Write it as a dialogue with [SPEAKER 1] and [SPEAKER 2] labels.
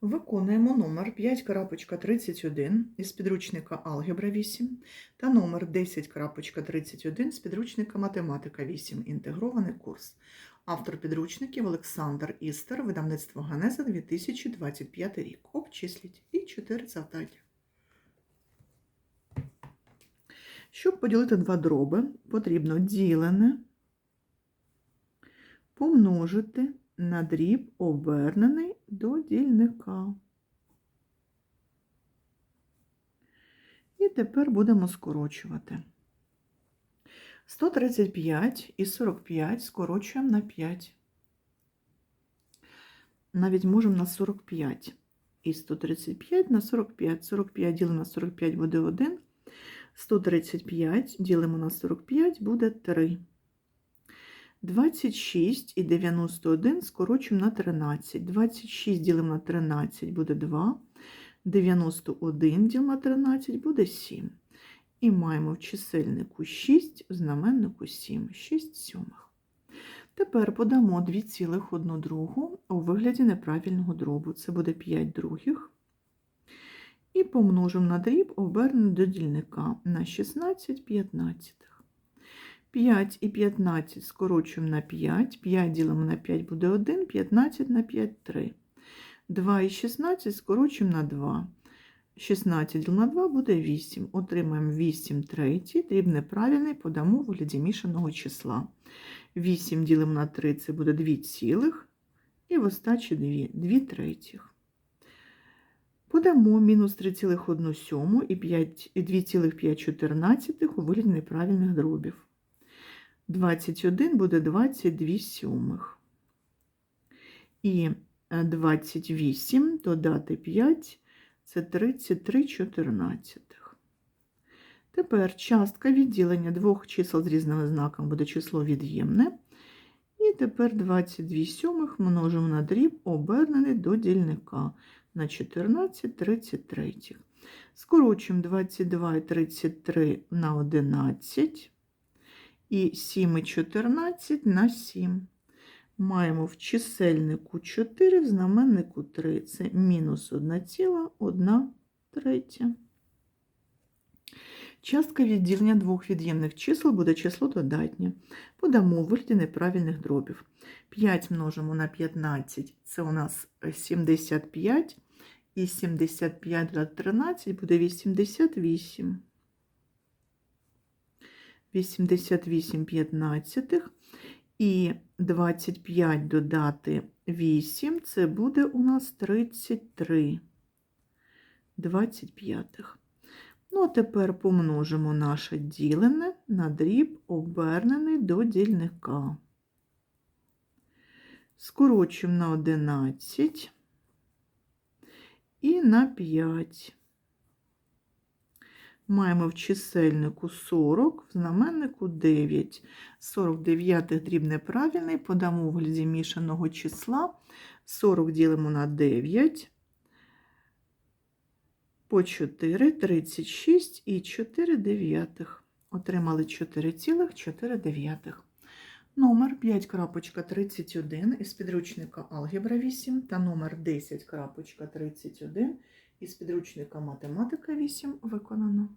[SPEAKER 1] Виконуємо номер 5.31 із підручника Алгебра 8 та номер 10.31 з підручника Математика 8. Інтегрований курс. Автор підручників Олександр Істер, видавництво Ганеза 2025 рік. Обчисліть і 4 завдання. Щоб поділити два дроби, потрібно ділене помножити на дріб обернений до дільника. І тепер будемо скорочувати. 135 і 45 скорочуємо на 5. Навіть можемо на 45. І 135 на 45. 45 ділимо на 45 буде 1. 135 ділимо на 45 буде 3. 26 і 91 скорочуємо на 13. 26 ділимо на 13 буде 2. 91 ділимо на 13 буде 7. І маємо в чисельнику 6, в знаменнику 7. 6 сьомих. Тепер подамо 2,1 другу у вигляді неправильного дробу. Це буде 5 других. І помножимо на дріб обернений до дільника на 16 п'ятнадцятих. 5 і 15 скорочуємо на 5, 5 ділимо на 5 буде 1, 15 на 5 3. 2 і 16 скорочуємо на 2. 16 ділимо на 2 буде 8. Отримаємо 8 третій, дріб неправильний, подамо у вигляді мішаного числа. 8 ділимо на 3 це буде 2 цілих, і в остачі 2, 2 третіх. Подамо мінус 3,1 сьому і 2,5 у вигляді неправильних дробів. 21 буде 22 сьомих. І 28 додати 5 це 33 чотирнадцятих. Тепер частка відділення двох чисел з різними знаками буде число від'ємне. І тепер 22 сьомих множимо на дріб, обернений до дільника на 14 33. Скорочуємо 22 і 33 на 11 і 7 і 14 на 7. Маємо в чисельнику 4, в знаменнику 3. Це мінус 1,1 третя. Частка відділення двох від'ємних чисел буде число додатнє. Подамо вигляді неправильних дробів. 5 множимо на 15, це у нас 75. І 75 додати 13 буде 88. 88 п'ятнадцятих. І 25 додати 8, це буде у нас 33 25. Ну, а тепер помножимо наше ділене на дріб, обернений до дільника. Скорочуємо на 11 і на 5. Маємо в чисельнику 40, в знаменнику 9. 49 дріб неправильний, подамо у вигляді мішаного числа. 40 ділимо на 9, по 4, 36 і 4 дев'ятих. Отримали 4,4 дев'ятих. Номер 5.31 із підручника Алгебра 8 та номер 10.31 із підручника Математика 8 виконано.